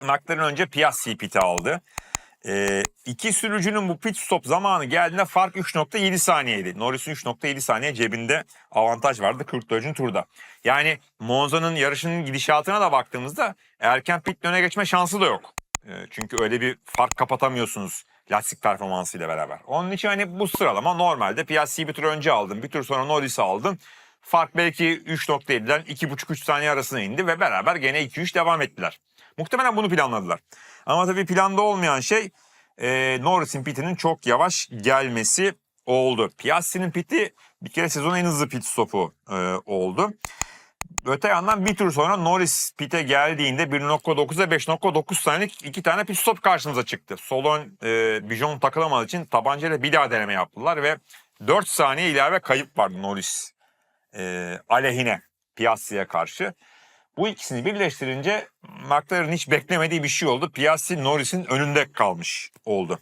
McLaren önce Piastri'yi pite aldı. Ee, iki sürücünün bu pit stop zamanı geldiğinde fark 3.7 saniyeydi. Norris'in 3.7 saniye cebinde avantaj vardı 44. turda. Yani Monza'nın yarışının gidişatına da baktığımızda erken pit öne geçme şansı da yok. Ee, çünkü öyle bir fark kapatamıyorsunuz lastik performansıyla beraber. Onun için hani bu sıralama normalde Piastri'yi bir tur önce aldın, bir tur sonra Norris'i aldın. Fark belki 3.7'den 2.5-3 saniye arasına indi ve beraber gene 2-3 devam ettiler. Muhtemelen bunu planladılar. Ama tabii planda olmayan şey e, Norris'in pitinin çok yavaş gelmesi oldu. Piastri'nin piti bir kere sezonun en hızlı pit stopu e, oldu. Öte yandan bir tur sonra Norris pite geldiğinde 1.9'a 5.9 saniyelik iki tane pit stop karşımıza çıktı. Sol ön e, bijon takılamadığı için tabancayla bir daha deneme yaptılar ve 4 saniye ilave kayıp vardı Norris e, aleyhine Piastri'ye karşı. Bu ikisini birleştirince McLaren hiç beklemediği bir şey oldu. Piastri Norris'in önünde kalmış oldu.